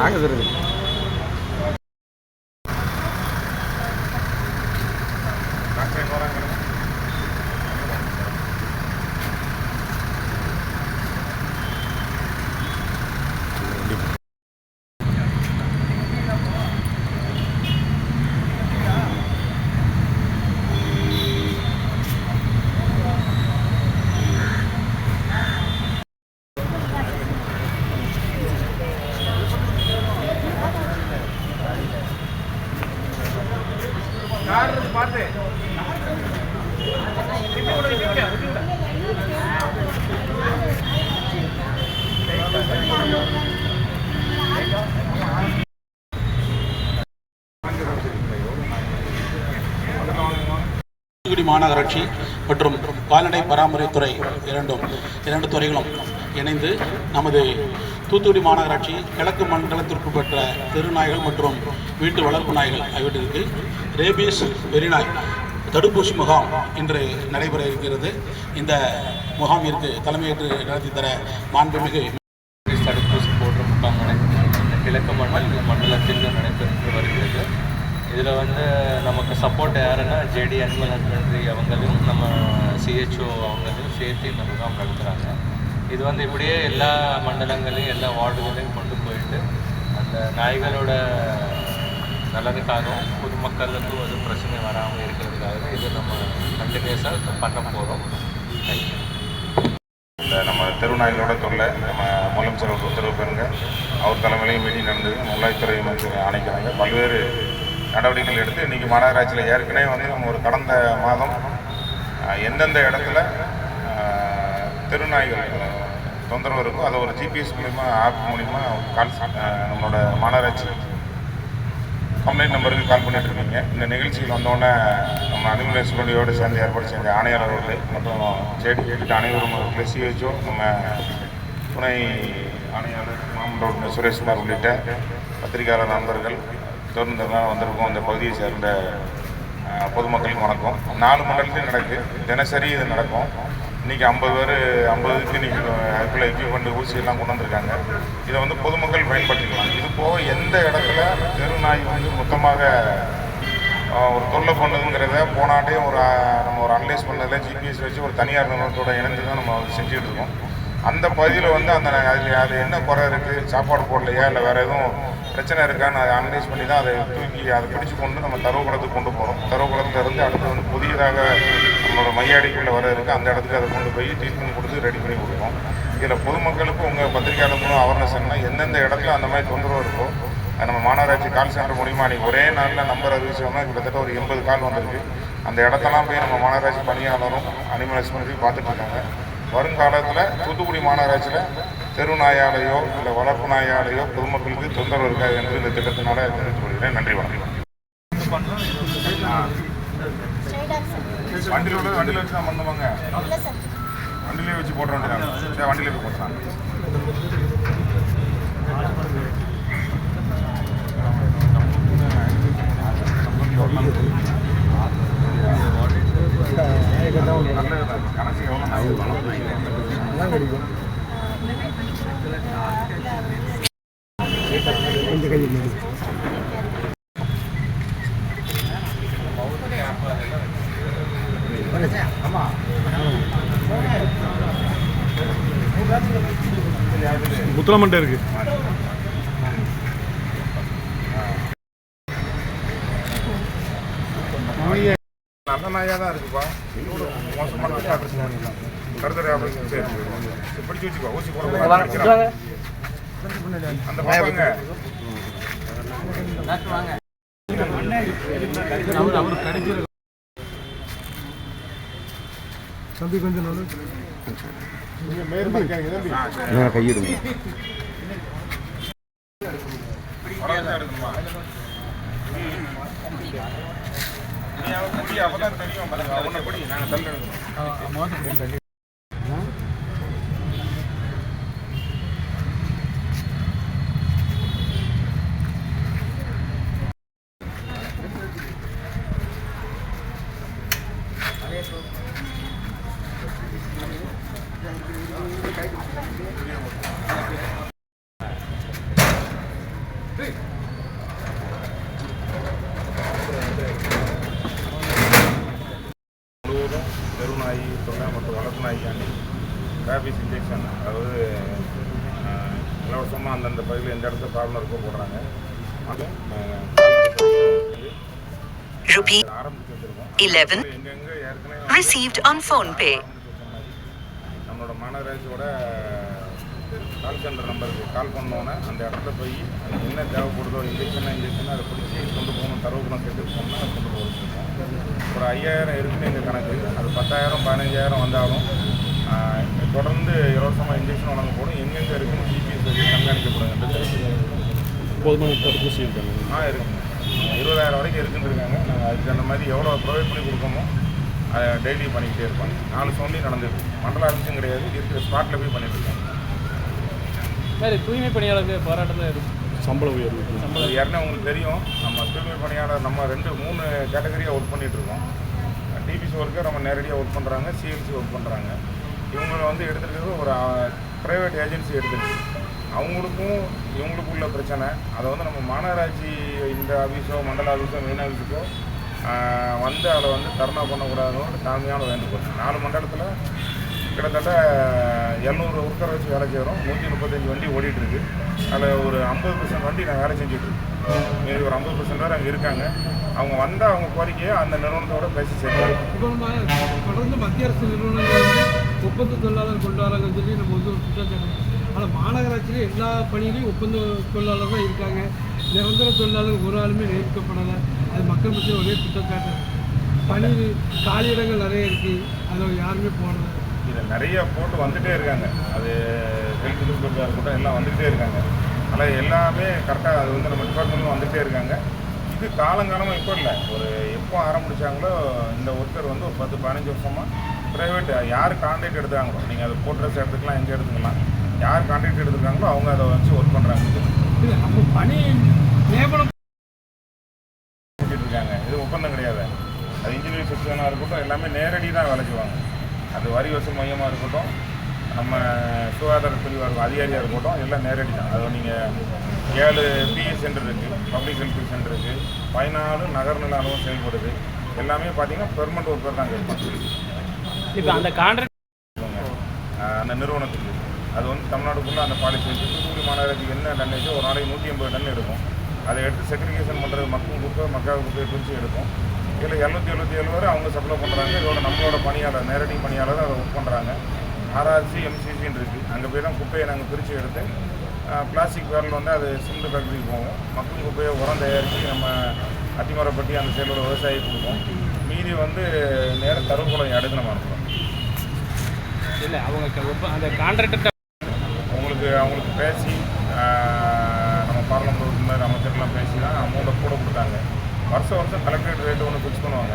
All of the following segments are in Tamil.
三个字 தூத்துக்குடி மாநகராட்சி மற்றும் கால்நடை பராமரிப்புத்துறை இரண்டும் இரண்டு துறைகளும் இணைந்து நமது தூத்துக்குடி மாநகராட்சி கிழக்கு மண்டலத்திற்கு பெற்ற தெருநாய்கள் மற்றும் வீட்டு வளர்ப்பு நாய்கள் ஆகியவற்றிற்கு ரேபீஸ் வெறிநாய் தடுப்பூசி முகாம் இன்று நடைபெற இருக்கிறது. இந்த முகாமிற்கு தலைமையேற்று நடத்தி தர மாண்புமிகு தடுப்பூசி போன்ற முகாம் நடக்கிறது கிழக்கு மண்டல மண்டலத்தில் நடைபெற்று வருகிறது. இதில் வந்து நமக்கு சப்போர்ட் யாருன்னா ஜேடி அனிமல் ஹஸ்பண்ட்ரி அவங்களும் நம்ம சிஹெச்ஓ அவங்களையும் சேர்த்து இந்த முகாம் நடத்துகிறாங்க இது வந்து இப்படியே எல்லா மண்டலங்களையும் எல்லா வார்டுகளையும் கொண்டு போயிட்டு அந்த நாய்களோட நல்லதுக்காகவும் பொதுமக்களுக்கு ஒரு பிரச்சனை வராமல் இருக்கிறதுக்காக இது நம்ம கண்டினியூஸாக பண்ண போகிறோம் தேங்க்யூ இந்த நம்ம தெருநாய்களோட தொல்லை நம்ம முதலமைச்சர் உத்தரவு பெறுங்க. அவர் தலைமையிலையும் மீட்டிங் நடந்தது. உள்ளாய்த்துறை அமைச்சர் ஆணைக்கிறாங்க. பல்வேறு நடவடிக்கைகள் எடுத்து இன்றைக்கி மாநகராட்சியில் ஏற்கனவே வந்து நம்ம ஒரு கடந்த மாதம் எந்தெந்த இடத்துல தெருநாய்கள் தொந்தரவு இருக்கோ அதை ஒரு ஜிபிஎஸ் மூலிமா ஆப் மூலிமா கால் நம்மளோட மாநகராட்சி கம்ப்ளைண்ட் நம்பருக்கு கால் பண்ணிட்டு இருக்கீங்க இந்த நிகழ்ச்சியில் வந்தோடனே நம்ம அனிமல் சுகண்டியோடு சேர்ந்து ஏற்பாடு செஞ்ச ஆணையர் அவர்கள் மற்றும் ஜேடி கேட்டு அனைவரும் அவர்களை சிஹெச்ஓ நம்ம துணை ஆணையாளர் மாமன் சுரேஷ்குமார் உள்ளிட்ட பத்திரிகையாளர் நண்பர்கள் தொடர்ந்து வந்திருக்கோம். இந்த பகுதியை சேர்ந்த பொதுமக்களுக்கு வணக்கம். நாலு மண்டலத்தையும் நடக்குது தினசரி இது நடக்கும். இன்றைக்கி ஐம்பது பேர் ஐம்பதுக்கு இன்றைக்கி அதுக்குள்ள எக்யூப்மெண்ட் ஊசியெல்லாம் கொண்டு வந்திருக்காங்க. இதை வந்து பொதுமக்கள் பயன்படுத்திக்கலாம். இது போக எந்த இடத்துல தெருநாய் வந்து மொத்தமாக ஒரு தொல்லை பண்ணுதுங்கிறத போனாட்டே ஒரு நம்ம ஒரு அனலைஸ் பண்ணதில் ஜிபிஎஸ் வச்சு ஒரு தனியார் நிறுவனத்தோட இணைந்து தான் நம்ம செஞ்சுட்டு இருக்கோம் அந்த பகுதியில் வந்து அந்த அதில் அது என்ன குறை இருக்குது சாப்பாடு போடலையா இல்லை வேறு எதுவும் பிரச்சனை இருக்கான்னு அதை அனலைஸ் பண்ணி தான் அதை தூக்கி அதை பிடிச்சு கொண்டு நம்ம தரவுக்குளத்துக்கு கொண்டு போகிறோம் தரவுக்குளத்துல அடுத்து வந்து புதியதாக நம்மளோட மையாடிக்குள்ளே வர இருக்குது அந்த இடத்துக்கு அதை கொண்டு போய் ட்ரீட்மெண்ட் கொடுத்து ரெடி பண்ணி கொடுப்போம் இதில் பொதுமக்களுக்கும் உங்கள் பத்திரிகையாளர் மூலம் அவர்னஸ் என்ன எந்தெந்த இடத்துல அந்த மாதிரி தொந்தரவு இருக்கோ நம்ம மாநகராட்சி கால் சென்டர் மூலிமா அன்றைக்கி ஒரே நாளில் நம்பர் அறிவிச்சோம்னா கிட்டத்தட்ட ஒரு எண்பது கால் வந்திருக்கு. அந்த இடத்தெல்லாம் போய் நம்ம மாநகராட்சி பணியாளரும் அனிமல் ஹஸ்பண்டரி பார்த்துட்ருக்காங்க வருங்காலத்தில் தூத்துக்குடி மாநகராட்சியில் தெரு நாயாலேயோ இல்லை வளர்ப்பு நாயாலேயோ பொதுமக்களுக்கு தொந்தரவு இருக்காது என்று இந்த திட்டத்தினால தெரிவித்துக் கொள்கிறேன். நன்றி வணக்கம். வண்டியில் உள்ள வண்டியில் வச்சு தான் பண்ணுவாங்க வண்டியிலே வச்சு போட வேண்டியதான் சரி வண்டியிலே போய் போட்டுறாங்க நல்லதுதான் கணக்கு எவ்வளோ நாள் முத்துலமண்டை இருக்கு நல்ல நாயாக தான் இருக்குப்பா மோசமான நாய் ஆப்ரேஷன் பண்ணிக்கலாம் கருத்தரை ஆப்ரேஷன் சரி சரி, பிடிச்சு வச்சுக்கோ ஊசி போட போறாங்க. அந்த பாப்பாங்க தம்பி கொஞ்சம் நல்ல கையிடுங்க. அப்பதான் தெரியும் நாங்கள் தள்ளி இடத்துல ப்ராப்ளம் இருக்கோ போடுறாங்க. அது, அஹ், Rupee ஆரம்பிச்சு வச்சிருக்கோம். 11 எங்கெங்க ஏற்கனவே received on phone pay. நம்மளோட மாநகராட்சியோட கால் சென்டர் நம்பருக்கு கால் பண்ணோன்னே அந்த இடத்துல போய் என்ன தேவைப்படுதோ இன்ஜெக்ஷனாக இன்ஜெக்ஷனாக அதை பிடிச்சி கொண்டு போகணும். தரவுக்குள்ள சேர்த்து போகணும்னா அதை கொண்டு போகிறோம் ஒரு ஐயாயிரம் இருக்குன்னு எங்கள் கணக்கு. அது பத்தாயிரம் பதினஞ்சாயிரம் வந்தாலும் தொடர்ந்து இலவசமாக இன்ஜெக்ஷன் வழங்கப்படும். எங்கெங்கே இருக்குன்னு ஜிபிஎஸ் கண்காணிக்கப்படுங்க. போதுமான தடுப்பூசி இருக்காங்க. ஆ இருக்குங்க இருபதாயிரம் வரைக்கும் இருக்குன்னு இருக்காங்க நாங்கள் அதுக்கு அந்த மாதிரி எவ்வளோ ப்ரொவைட் பண்ணி கொடுக்கமோ அதை டெய்லி பண்ணிக்கிட்டே இருப்பாங்க. நாலு சோன்லையும் நடந்துருக்கு. மண்டல ஆஃபீஸும் கிடையாது. இருக்கிற ஸ்பாட்டில் போய் பண்ணிட்டு இருக்காங்க. மாதிரி தூய்மை பணியாளர்கள் பாராட்டுதான் இருக்கும் சம்பள உயர்வு. அது ஏற்கனவே உங்களுக்கு தெரியும். நம்ம தூய்மை பணியாளர் நம்ம ரெண்டு மூணு கேட்டகரியாக ஒர்க் பண்ணிட்டு இருக்கோம். டிபிசி ஒர்க்கர் நம்ம நேரடியாக ஒர்க் பண்ணுறாங்க சிஎல்சி ஒர்க் பண்ணுறாங்க இவங்களை வந்து எடுத்துருக்கிறது ஒரு ப்ரைவேட் ஏஜென்சி எடுத்துருக்கு. அவங்களுக்கும் இவங்களுக்குள்ள பிரச்சனை. அதை வந்து நம்ம மாநகராட்சி இந்த ஆஃபீஸோ மண்டல ஆஃபீஸோ மெயின் ஆஃபீஸுக்கோ வந்து அதை வந்து தர்ணா பண்ணக்கூடாதுன்னு ஒரு தாழ்மையான வேண்டுகோள். நாலு மண்டலத்தில் கிட்டத்தட்ட எழுநூறு ஒர்க்கரை வச்சு வேலை செய்கிறோம் நூற்றி முப்பத்தஞ்சு வண்டி ஓடிட்டுருக்கு அதில் ஒரு ஐம்பது பர்சன்ட் வண்டி நான் வேலை செஞ்சுட்ருக்கேன் இருக்கேன். ஒரு ஐம்பது பர்சன்ட் பேர் அங்கே இருக்காங்க. அவங்க வந்தால் அவங்க கோரிக்கையை அந்த நிறுவனத்தோட பேசி செய்வாங்க தொடர்ந்து மத்திய அரசு நிறுவனங்கள் ஒப்பந்த தொழிலாளர் கொண்டு வராங்கன்னு சொல்லி நம்ம வந்து நகராட்சியில் எல்லா பணியிலையும் ஒப்பந்த தொழிலாளர் தான் இருக்காங்க. நிரந்தர தொழிலாளர் ஒரு ஆளுமே நியமிக்கப்படலை. அது மக்கள் மத்தியில் ஒரே குற்றச்சாட்டு. பணி காலியிடங்கள் நிறைய இருக்குது அதில் யாருமே போடலை. இதில் நிறைய போட்டு வந்துட்டே இருக்காங்க. அது ஹெல்த் இன்ஸ்பெக்டராக இருக்கட்டும் எல்லாம் வந்துகிட்டே இருக்காங்க. ஆனால் எல்லாமே கரெக்டாக அது வந்து நம்ம டிபார்ட்மெண்ட்டும் வந்துகிட்டே இருக்காங்க. இது காலங்காலமாக இப்போ இல்லை. ஒரு எப்போ ஆரம்பித்தாங்களோ இந்த ஒர்க்கர் வந்து ஒரு பத்து பதினஞ்சு வருஷமாக ப்ரைவேட் யார் கான்ட்ராக்ட் எடுத்தாங்களோ நீங்கள் அதை போட்ரஸ் எடுத்துக்கலாம் எங்கே எடுத்துக்கலாம். யார் கான்ட்ராக்ட் எடுத்துருக்காங்களோ அவங்க அதை வச்சு ஒர்க் பண்ணுறாங்க இல்லை நம்ம பணி நியமனம் இருக்காங்க இது ஒப்பந்தம் கிடையாது. அது இன்ஜினியரிங் செக்ஷனாக இருக்கட்டும் எல்லாமே நேரடி தான் வேலை செய்வாங்க. அது வரி வசூல் மையமாக இருக்கட்டும் நம்ம சுகாதார பிரிவாக இருக்கும் அதிகாரியாக இருக்கட்டும் எல்லாம் நேரடி தான். அது நீங்கள் ஏழு பிஎஸ் சென்டர் இருக்குது பப்ளிக் ஹெல்த் சென்டர் இருக்குது பதினாலு நகர்நில அளவும் செயல்படுது. எல்லாமே பார்த்தீங்கன்னா பெர்மனண்ட் ஒர்க்கர் தான் இப்போ அந்த கான்ட்ராக்ட் அந்த நிறுவனத்துக்கு. அது வந்து தமிழ்நாடுக்குள்ளே அந்த பாலிசி வச்சு தூத்துக்குடி மாநகராட்சிக்கு என்ன டன்னேஜோ ஒரு நாளைக்கு நூற்றி ஐம்பது டன் எடுக்கும். அதை எடுத்து செக்ரிகேஷன் பண்ணுறது மக்கள் குப்பை மக்கள் குப்பையை பிரித்து எடுக்கும். இதில் எழுநூற்றி எழுபத்தி ஏழு வரை அவங்க சப்ளை பண்ணுறாங்க இதோட நம்மளோட பணியாளர் நேரடி பணியாளர் அதை ஒர்க் பண்ணுறாங்க ஆர்ஆர்சி எம்சிசின்னு இருக்குது அங்கே போய் தான் குப்பையை நாங்கள் பிரித்து எடுத்து பிளாஸ்டிக் பேரல் வந்து அது சிமெண்ட் ஃபேக்ட்ரிக்கு போவோம் மக்கள் குப்பையை உரம் தயாரித்து நம்ம அத்திமரப்பட்டி அந்த சைடோட விவசாயி கொடுப்போம். மீதி வந்து நேரம் தருக்குளம் அடுத்து நம்ம இல்லை அவங்க அந்த கான்ட்ராக்டர் அவங்களுக்கு பேசி நம்ம பார்லமெண்ட் உறுப்பினர் அமைச்சர்லாம் பேசி தான் அமௌண்ட்டை கூட கொடுத்தாங்க. வருஷம் வருஷம் கலெக்டரேட் ரேட்டு ஒன்று ஃபிக்ஸ் பண்ணுவாங்க.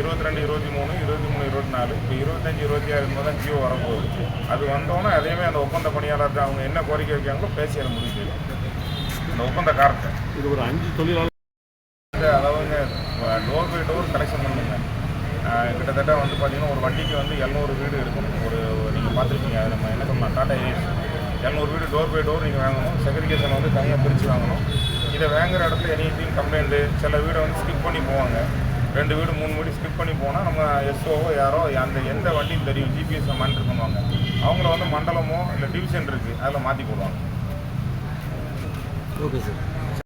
இருபத்தி ரெண்டு இருபத்தி மூணு இருபத்தி மூணு இருபத்தி நாலு இப்போ இருபத்தஞ்சி இருபத்தி ஆறு தான் ஜியோ வரப்போகுது. அது வந்தோன்னே அதேமாதிரி அந்த ஒப்பந்த பணியாளர்கிட்ட அவங்க என்ன கோரிக்கை வைக்காங்களோ பேசி அதை செய்யும் அந்த ஒப்பந்தக்காரத்தை இது ஒரு அஞ்சு தொழிலாளர் அதாவது டோர் பை டோர் கலெக்ஷன் பண்ணுங்க. கிட்டத்தட்ட வந்து பார்த்தீங்கன்னா ஒரு வண்டிக்கு வந்து எழுநூறு வீடு இருக்கும். ஒரு நீங்கள் பார்த்துருப்பீங்க அது நம்ம என்ன சொல்லலாம் டாடா ஏஸ் இரநூறு வீடு டோர் பை டோர் நீங்கள் வாங்கணும். செக்ரிகேஷன் வந்து தனியாக பிரித்து வாங்கணும். இதை வாங்குற இடத்துல எனிதிங் கம்ப்ளைண்ட்டு சில வீடை வந்து ஸ்கிப் பண்ணி போவாங்க. ரெண்டு வீடு மூணு வீடு ஸ்கிப் பண்ணி போனால் நம்ம எஸ்ஓவோ யாரோ அந்த எந்த வண்டியும் தெரியும். ஜிபிஎஸ் மானிட்டர் பண்ணுவாங்க. அவங்கள வந்து மண்டலமோ இல்லை டிவிஷன் இருக்குது அதில் மாற்றி போடுவாங்க. Okay sir